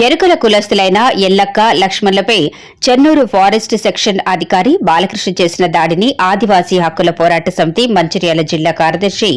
ఎరుకల కులస్తులైన ఎల్లక్క లక్ష్మణ్లపై Chennur forest section అధికారి బాలకృష్ణ చేసిన దాడిని ఆదివాసీ హక్కుల పోరాట సమితి మంచిర్యాల జిల్లా కార్యదర్శి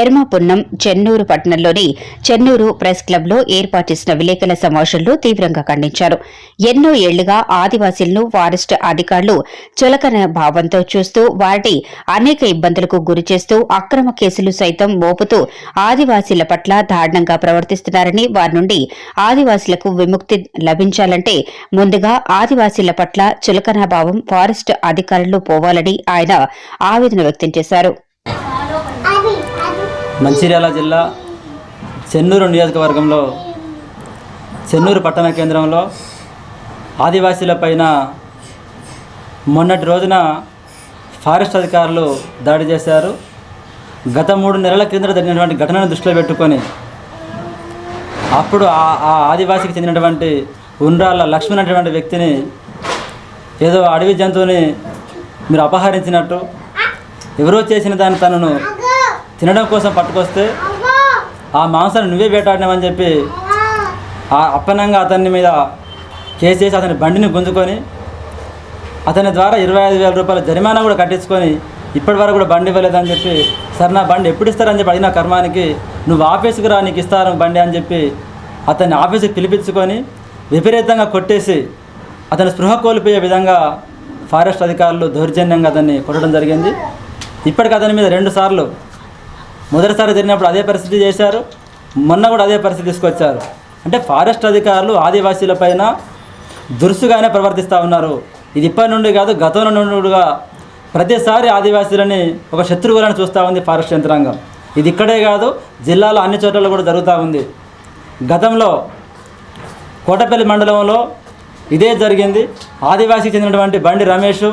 ఎర్మా పున్నం చెన్నూరు పట్టణంలోని చెన్నూరు ప్రెస్ క్లబ్లో ఏర్పాటు చేసిన విలేకరుల సమావేశంలో తీవ్రంగా ఖండించారు. ఎన్నో ఏళ్ళుగా ఆదివాసీలను ఫారెస్ట్ అధికారులు చులకన భావంతో చూస్తూ వారి అనేక ఇబ్బందులకు గురి చేస్తూ అక్రమ కేసులు సైతం మోపుతూ ఆదివాసీల పట్ల దారుణంగా ప్రవర్తిస్తున్నారని వారి నుండి ఆదివాసీలకు విముక్తి లభించాలంటే ముందుగా ఆదివాసీల పట్ల చులకన భావం ఫారెస్ట్ అధికారులు పోవాలని ఆయన ఆవేదన వ్యక్తం చేశారు. మంచిర్యాల జిల్లా చెన్నూరు నియోజకవర్గంలో చెన్నూరు పట్టణ కేంద్రంలో ఆదివాసీలపైన మొన్నటి రోజున ఫారెస్ట్ అధికారులు దాడి చేశారు. గత మూడు నెలల కింద జరిగినటువంటి ఘటనను దృష్టిలో పెట్టుకొని అప్పుడు ఆ ఆ ఆదివాసికి చెందినటువంటి ఉండ్రాళ్ళ లక్ష్మణ్ అనేటువంటి వ్యక్తిని ఏదో అడవి జంతువుని మీరు అపహరించినట్టు ఎవరో చేసిన దాన్ని తనను తినడం కోసం పట్టుకొస్తే ఆ మాంసాన్ని నువ్వే వేటాడినావని చెప్పి ఆ అప్పనంగా అతని మీద కేసు చేసి అతని బండిని గుంజుకొని అతని ద్వారా ఇరవై ఐదు వేల రూపాయల జరిమానా కూడా కట్టించుకొని ఇప్పటి వరకు కూడా బండి ఇవ్వలేదని చెప్పి సార్ నా బండి ఎప్పుడు ఇస్తారని చెప్పి అడిగిన కర్మానికి నువ్వు ఆఫీస్కి రా నీకు ఇస్తాను బండి అని చెప్పి అతన్ని ఆఫీస్కి పిలిపించుకొని విపరీతంగా కొట్టేసి అతని స్పృహ కోల్పోయే విధంగా ఫారెస్ట్ అధికారులు దౌర్జన్యంగా అతన్ని కొట్టడం జరిగింది. ఇప్పటికి అతని మీద రెండు సార్లు మొదటిసారి జరిగినప్పుడు అదే పరిస్థితి చేశారు. మొన్న కూడా అదే పరిస్థితి తీసుకొచ్చారు. అంటే ఫారెస్ట్ అధికారులు ఆదివాసీలపైన దురుసుగానే ప్రవర్తిస్తూ ఉన్నారు. ఇది ఇప్పటి నుండి కాదు గతంలో నుండిగా ప్రతిసారి ఆదివాసీలని ఒక శత్రువులను చూస్తూ ఉంది ఫారెస్ట్ యంత్రాంగం. ఇది ఇక్కడే కాదు జిల్లాలో అన్ని చోట్ల కూడా జరుగుతూ ఉంది. గతంలో కోటపల్లి మండలంలో ఇదే జరిగింది. ఆదివాసీకి చెందినటువంటి బండి రమేష్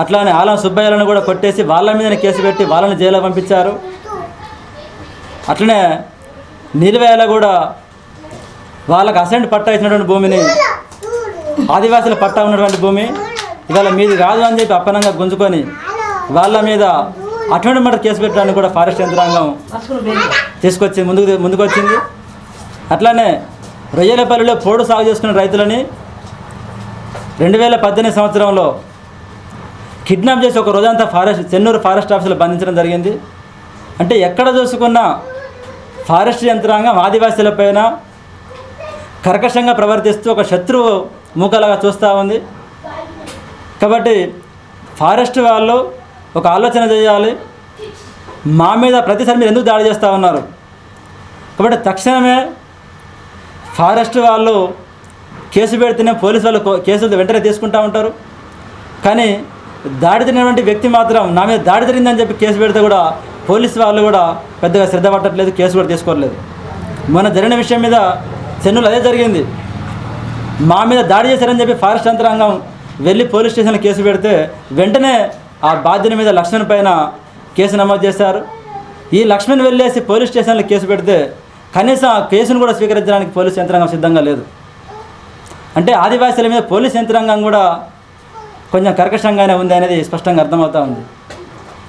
అట్లానే ఆలం సుబ్బయ్యలను కూడా కొట్టేసి వాళ్ళ మీదనే కేసు పెట్టి వాళ్ళని జైల్లో పంపించారు. అట్లనే నిలువేల కూడా వాళ్ళకి అసెంట్ పట్టా ఇచ్చినటువంటి భూమిని ఆదివాసుల పట్టా ఉన్నటువంటి భూమి ఇవాళ మీది కాదు అని చెప్పి అప్పనంగా గుంజుకొని వాళ్ళ మీద అటువంటి మాట కేసు పెట్టడానికి కూడా ఫారెస్ట్ యంత్రాంగం తీసుకొచ్చింది ముందుకు ముందుకు వచ్చింది అట్లానే రొయ్యలపల్లిలో పోడు సాగు చేసుకున్న రైతులని రెండు వేల పద్దెనిమిది సంవత్సరంలో కిడ్నాప్ చేసి ఒక రోజంతా ఫారెస్ట్ చెన్నూరు ఫారెస్ట్ ఆఫీసులో బంధించడం జరిగింది. అంటే ఎక్కడ చూసుకున్నా ఫారెస్ట్ యంత్రాంగం ఆదివాసీలపైన కర్కశంగా ప్రవర్తిస్తూ ఒక శత్రువు మూకలాగా చూస్తూ ఉంది. కాబట్టి ఫారెస్ట్ వాళ్ళు ఒక ఆలోచన చేయాలి. మా మీద ప్రతిసారి మీరు ఎందుకు దాడి చేస్తూ ఉన్నారు? కాబట్టి తక్షణమే ఫారెస్ట్ వాళ్ళు కేసు పెడితేనే పోలీసు వాళ్ళు కేసులు వెంటనే తీసుకుంటూ ఉంటారు. కానీ దాడి తిరిగినటువంటి వ్యక్తి మాత్రం నా మీద దాడి జరిగిందని చెప్పి కేసు పెడితే కూడా పోలీసు వాళ్ళు కూడా పెద్దగా శ్రద్ధ పట్టట్లేదు కేసు కూడా తీసుకోవట్లేదు. మొన్న జరిగిన విషయం మీద చెన్నులు అదే జరిగింది. మా మీద దాడి చేశారని చెప్పి ఫారెస్ట్ యంత్రాంగం వెళ్ళి పోలీస్ స్టేషన్లో కేసు పెడితే వెంటనే ఆ బాధ్యత మీద లక్ష్మణ్ పైన కేసు నమోదు చేశారు. ఈ లక్ష్మణ్ వెళ్ళేసి పోలీస్ స్టేషన్లో కేసు పెడితే కనీసం ఆ కేసును కూడా స్వీకరించడానికి పోలీస్ యంత్రాంగం సిద్ధంగా లేదు. అంటే ఆదివాసీల మీద పోలీస్ యంత్రాంగం కూడా కొంచెం కర్కశంగానే ఉంది అనేది స్పష్టంగా అర్థమవుతూ ఉంది.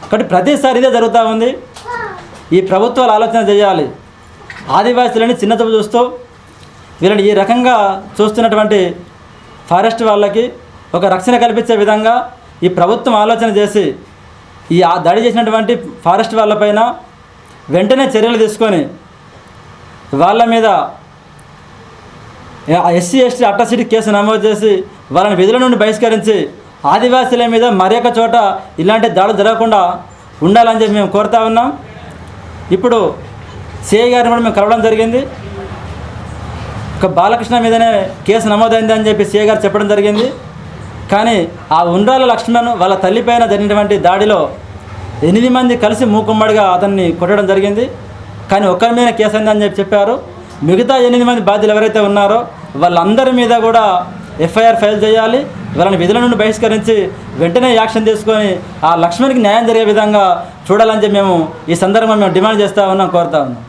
కాబట్టి ప్రతిసారి ఇదే జరుగుతూ ఉంది. ఈ ప్రభుత్వాలు ఆలోచన చేయాలి. ఆదివాసీలని చిన్నతపు చూస్తూ వీళ్ళని ఈ రకంగా చూస్తున్నటువంటి ఫారెస్ట్ వాళ్ళకి ఒక రక్షణ కల్పించే విధంగా ఈ ప్రభుత్వం ఆలోచన చేసి ఈ ఆ దాడి చేసినటువంటి ఫారెస్ట్ వాళ్ళపైన వెంటనే చర్యలు తీసుకొని వాళ్ళ మీద ఎస్సీ ఎస్టీ అట్టసిటీ కేసు నమోదు చేసి వాళ్ళని విధుల నుండి బహిష్కరించి ఆదివాసీల మీద మరొక చోట ఇలాంటి దాడులు జరగకుండా ఉండాలని చెప్పి మేము కోరుతా ఉన్నాం. ఇప్పుడు సిఐ గారిని కూడా మేము కలవడం జరిగింది. ఒక బాలకృష్ణ మీదనే కేసు నమోదైంది అని చెప్పి సిఐ గారు చెప్పడం జరిగింది. కానీ ఆ ఉండ్రాల లక్ష్మణ్ వాళ్ళ తల్లిపైన జరిగినటువంటి దాడిలో ఎనిమిది మంది కలిసి మూకుమ్మడిగా అతన్ని కొట్టడం జరిగింది. కానీ ఒక్కరి మీద కేసు అయిందని చెప్పి చెప్పారు. మిగతా ఎనిమిది మంది బాధ్యులు ఎవరైతే ఉన్నారో వాళ్ళందరి మీద కూడా ఎఫ్ఐఆర్ ఫైల్ చేయాలి. వాళ్ళని విధుల నుండి బహిష్కరించి వెంటనే యాక్షన్ తీసుకొని ఆ లక్ష్మణ్కి న్యాయం జరిగే విధంగా చూడాలని చెప్పి మేము ఈ సందర్భంగా మేము డిమాండ్ చేస్తూ ఉన్నాం కోరుతా ఉన్నాం.